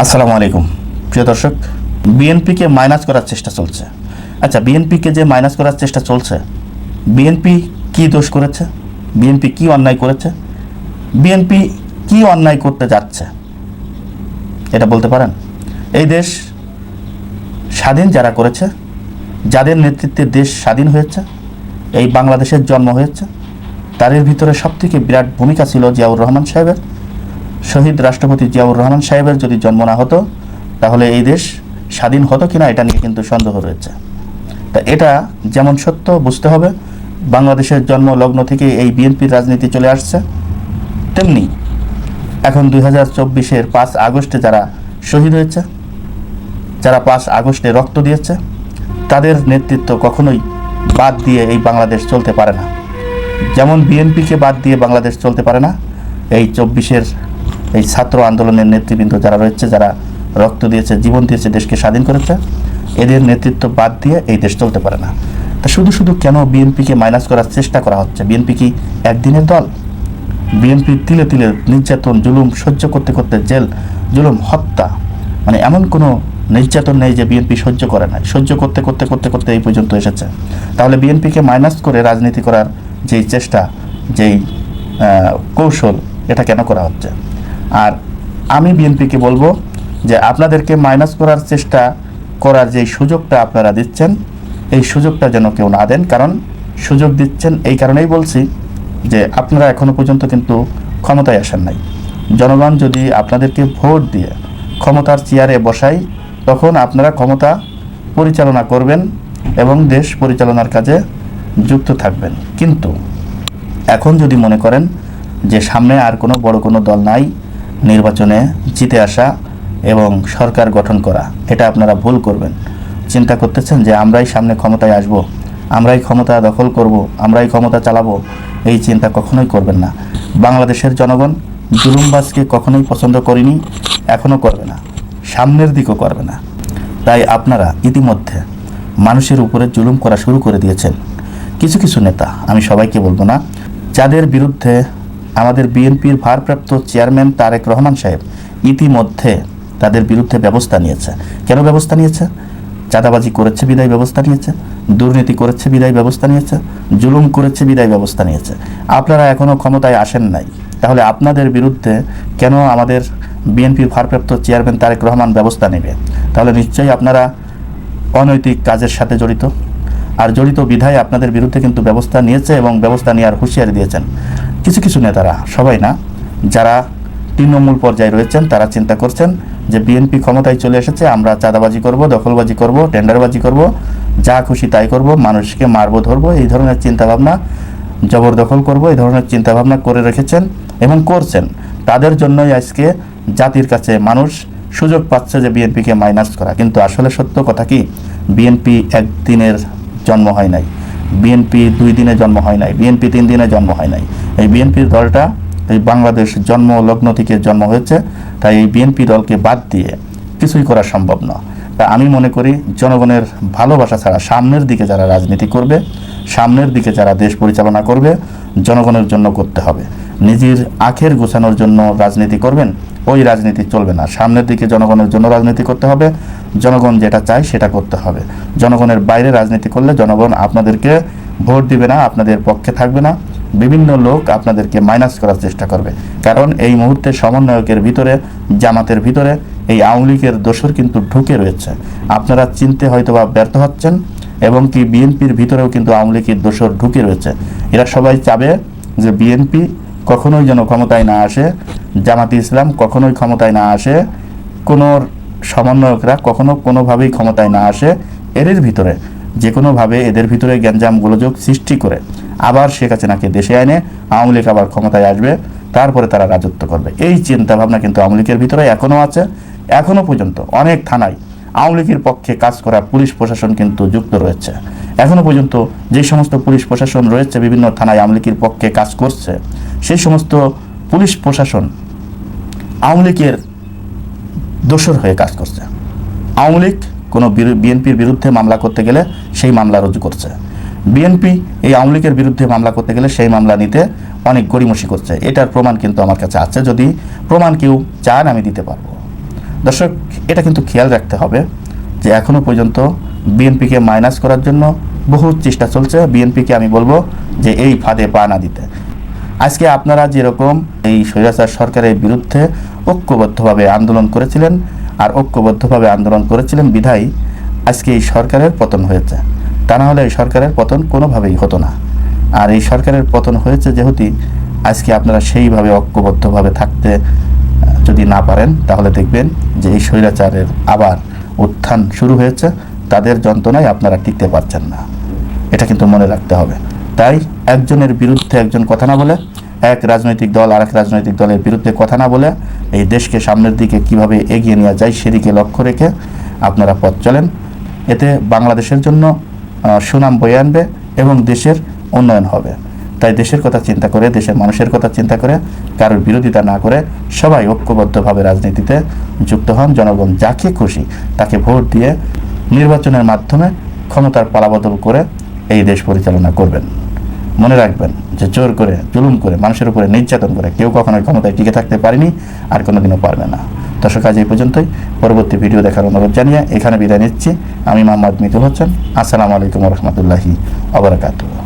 আসসালামু আলাইকুম। প্রিয় দর্শক, বিএনপিকে মাইনাস করার চেষ্টা চলছে। আচ্ছা বিএনপিকে যে মাইনাস করার চেষ্টা চলছে, বিএনপি কি দোষ করেছে? বিএনপি কি অন্যায় করেছে? বিএনপি কি অন্যায় করতে যাচ্ছে? এটা বলতে পারেন। এই দেশ স্বাধীন যারা করেছে, যাদের নেতৃত্বে দেশ স্বাধীন হয়েছে, এই বাংলাদেশের জন্ম হয়েছে, তাদের ভিতরে সবথেকে বিরাট ভূমিকা ছিল জিয়াউর রহমান সাহেবের। শহীদ রাষ্ট্রপতি জিয়াউর রহমান সাহেবের যদি জন্ম না হতো, তাহলে এই দেশ স্বাধীন হতো কিনা এটা নিয়ে কিন্তু সন্দেহ রয়েছে। তা এটা যেমন সত্য, বুঝতে হবে। বাংলাদেশের জন্ম লগ্ন থেকে এই বিএনপির রাজনীতি চলে আসছে। তেমনি এখন দুই হাজার চব্বিশের পাঁচ আগস্টে যারা শহীদ হয়েছে, যারা পাঁচ আগস্টে রক্ত দিয়েছে, তাদের নেতৃত্ব কখনোই বাদ দিয়ে এই বাংলাদেশ চলতে পারে না। যেমন বিএনপিকে বাদ দিয়ে বাংলাদেশ চলতে পারে না, এই চব্বিশের এই ছাত্র আন্দোলনের নেতৃবৃন্দ যারা রয়েছে, যারা রক্ত দিয়েছে, জীবন দিয়েছে, দেশকে স্বাধীন করেছে, এদের নেতৃত্ব বাদ দিয়ে এই দেশ চলতে পারে না। তা শুধু শুধু কেন বিএনপিকে মাইনাস করার চেষ্টা করা হচ্ছে? বিএনপি কি একদিনের দল? বিএনপি তিলে তিলে নির্যাতন, জুলুম সহ্য করতে করতে জেল, জুলুম, হত্যা মানে এমন কোনো নির্যাতন নেই যে বিএনপি সহ্য করে নাই। সহ্য করতে করতে করতে করতে এই পর্যন্ত এসেছে। তাহলে বিএনপিকে মাইনাস করে রাজনীতি করার যেই চেষ্টা, যেই কৌশল, এটা কেন করা হচ্ছে? আর আমি বিএনপিকে বলব যে আপনাদেরকে মাইনাস করার চেষ্টা করার যেই সুযোগটা আপনারা দিচ্ছেন, এই সুযোগটা যেন কেউ না দেন। কারণ সুযোগ দিচ্ছেন এই কারণেই বলছি যে আপনারা এখনও পর্যন্ত কিন্তু ক্ষমতায় আসেন নাই। জনগণ যদি আপনাদেরকে ভোট দিয়ে ক্ষমতার চেয়ারে বসাই তখন আপনারা ক্ষমতা পরিচালনা করবেন এবং দেশ পরিচালনার কাজে যুক্ত থাকবেন। কিন্তু এখন যদি মনে করেন যে সামনে আর কোনো বড় কোনো দল নাই নির্বাচনে জিতে আসা এবং সরকার গঠন করা, এটা আপনারা ভুল করবেন। চিন্তা করতেছেন যে আমরাই সামনে ক্ষমতায় আসব, আমরাই ক্ষমতা দখল করব, আমরাই ক্ষমতা চালাবো, এই চিন্তা কখনোই করবেন না। বাংলাদেশের জনগণ জুলুমবাজকে কখনোই পছন্দ করেনি এখনও করবে না, সামনের দিকও করবে না। তাই আপনারা ইতিমধ্যে মানুষের উপরে জুলুম করা শুরু করে দিয়েছেন। কিছু কিছু নেতা, আমি সবাইকে বলব না, যাদের বিরুদ্ধে আমাদের বিএনপির ভারপ্রাপ্ত চেয়ারম্যান তারেক রহমান সাহেব ইতিমধ্যে তাদের বিরুদ্ধে ব্যবস্থা নিয়েছে। কেন ব্যবস্থা নিয়েছে? চাঁদাবাজি করেছে, বিদায় ব্যবস্থা নিয়েছে। দুর্নীতি করেছে, বিদায় ব্যবস্থা নিয়েছে। জুলুম করেছে, বিদায় ব্যবস্থা নিয়েছে। আপনারা এখনও ক্ষমতায় আসেন নাই। তাহলে আপনাদের বিরুদ্ধে কেন আমাদের বিএনপির ভারপ্রাপ্ত চেয়ারম্যান তারেক রহমান ব্যবস্থা নেবে? তাহলে নিশ্চয়ই আপনারা অনৈতিক কাজের সাথে জড়িত। আর জড়িত বিধায় আপনাদের বিরুদ্ধে কিন্তু ব্যবস্থা নিয়েছে এবং ব্যবস্থা নেওয়ার হুঁশিয়ারি দিয়েছেন। কিছু কিছু নেতারা, সবাই না, যারা তৃণমূল পর্যায়ে রয়েছেন, তারা চিন্তা করছেন যে বিএনপি ক্ষমতায় চলে এসেছে, আমরা চাঁদাবাজি করব, দখলবাজি করব, টেন্ডারবাজি করব, যা খুশি তাই করব, মানুষকে মারবো, ধরবো, এই ধরনের চিন্তাভাবনা জবরদখল করব, এই ধরনের চিন্তাভাবনা করে রেখেছেন এবং করছেন। তাদের জন্যই আজকে জাতির কাছে মানুষ সুযোগ পাচ্ছে যে বিএনপিকে মাইনাস করা। কিন্তু আসলে সত্য কথা কি? বিএনপি একদিনের জন্ম হয় নাই। বিএনপি দুই দিনে জন্ম হয় নাই, বিএনপি তিন দিনে জন্ম হয় নাই। এই বিএনপির দলটা এই বাংলাদেশ জন্ম লগ্ন থেকে জন্ম হয়েছে, তাই এই বিএনপি দলকে বাদ দিয়ে কিছুই করা সম্ভব না। তা আমি মনে করি জনগণের ভালোবাসা ছাড়া সামনের দিকে যারা রাজনীতি করবে, সামনের দিকে যারা দেশ পরিচালনা করবে, জনগণের জন্য করতে হবে। নিজের আখের গোছানোর জন্য রাজনীতি করবেন ওই রাজনীতি চলবে না। সামনের দিকে জনগণের জন্য রাজনীতি করতে হবে। জনগণ যেটা চায় সেটা করতে হবে। জনগণের বাইরে রাজনীতি করলে জনগণ আপনাদেরকে ভোট দিবে না, আপনাদের পক্ষে থাকবে না। বিভিন্ন লোক আপনাদেরকে মাইনাস করার চেষ্টা করবে। কারণ এই মুহূর্তে সমন্বয়কের ভিতরে, জামাতের ভিতরে এই আওয়ামী লীগের দোষর কিন্তু ঢুকে রয়েছে। আপনারা চিনতে হয়তো বা ব্যর্থ হচ্ছেন এবং কি বিএনপির ভিতরেও কিন্তু আওয়ামী লীগের দোষর ঢুকে রয়েছে। এরা সবাই চাবে যে বিএনপি কখনোই যেন ক্ষমতায় না আসে। জামাতি ইসলাম কখনোই ক্ষমতায় না আসে, কোনো সমন্বয়করা কখনো কোনোভাবেই ক্ষমতায় না আসে এদের ভিতরে। যে কোনোভাবে এদের ভিতরে গ্যাঞ্জাম গোলযোগ সৃষ্টি করে। আবার শেখ হাসিনাকে দেশে এনে আওয়ামী লীগ আবার ক্ষমতায় আসবে, তারপরে তারা রাজত্ব করবে। এই চিন্তা ভাবনা কিন্তু আওয়ামী লীগের ভিতরে এখনও আছে এখনও পর্যন্ত অনেক থানায় আওয়ামী লীগের পক্ষে কাজ করা পুলিশ প্রশাসন কিন্তু যুক্ত রয়েছে। এখনও পর্যন্ত যে সমস্ত পুলিশ প্রশাসন রয়েছে, বিভিন্ন থানায় আওয়ামী লীগের পক্ষে কাজ করছে, সেই সমস্ত পুলিশ প্রশাসন আওয়ামী লীগের দোষর হয়ে কাজ করছে। আওয়ামী লীগ কোনো বিএনপির বিরুদ্ধে মামলা করতে গেলে সেই মামলা রুজু করছে। বিএনপি এই আওয়ামী লীগের বিরুদ্ধে মামলা করতে গেলে সেই মামলা নিতে অনেক গড়িমসি করছে। এটার প্রমাণ কিন্তু আমার কাছে আছে। যদি প্রমাণ কেউ চান, আমি দিতে পারব। দর্শক, এটা কিন্তু খেয়াল রাখতে হবে যে এখনও পর্যন্ত বিএনপিকে মাইনাস করার জন্য বহু চেষ্টা চলছে। বিএনপিকে আমি বলব যে এই ফাঁদে পা না দিতে। আজকে আপনারা যেরকম এই স্বৈরাচার সরকারের বিরুদ্ধে ঐক্যবদ্ধভাবে আন্দোলন করেছিলেন আর ঐক্যবদ্ধভাবে আন্দোলন করেছিলেন বিধায়, আজকে এই সরকারের পতন হয়েছে। তা না হলে এই সরকারের পতন কোনোভাবেই হতো না। আর এই সরকারের পতন হয়েছে যেহেতু আজকে আপনারা সেইভাবে ঐক্যবদ্ধভাবে থাকতে যদি না পারেন, তাহলে দেখবেন যে এই স্বৈরাচারের আবার উত্থান শুরু হয়েছে। তাদের যন্ত্রণায় আপনারা টিকতে পারছেন না। এটা কিন্তু মনে রাখতে হবে। তাই একজনের বিরুদ্ধে একজন কথা না বলে, এক রাজনৈতিক দল আর এক রাজনৈতিক দলের বিরুদ্ধে কথা না বলে এই দেশকে সামনের দিকে কীভাবে এগিয়ে নেওয়া যায় সেদিকে লক্ষ্য রেখে আপনারা পথ চলেন। এতে বাংলাদেশের জন্য সুনাম বয়ে আনবে এবং দেশের উন্নয়ন হবে। তাই দেশের কথা চিন্তা করে, দেশের মানুষের কথা চিন্তা করে, কারোর বিরোধিতা না করে সবাই ঐক্যবদ্ধভাবে রাজনীতিতে যুক্ত হন। জনগণ যাকে খুশি তাকে ভোট দিয়ে নির্বাচনের মাধ্যমে ক্ষমতার পালাবদল করে এই দেশ পরিচালনা করবেন। মনে রাখবেন যে জোর করে, জুলুম করে, মানুষের উপরে নির্যাতন করে কেউ কখনো ক্ষমতায় টিকে থাকতে পারেনি আর কোনোদিনও পারবে না। দর্শক, আজ এই পর্যন্তই। পরবর্তী ভিডিও দেখার অনুরোধ জানিয়ে এখানে বিদায় নিচ্ছি। আমি মোহাম্মদ মিতুল হোসেন। আসসালামু আলাইকুম রহমতুল্লাহি আবরাকাতুহ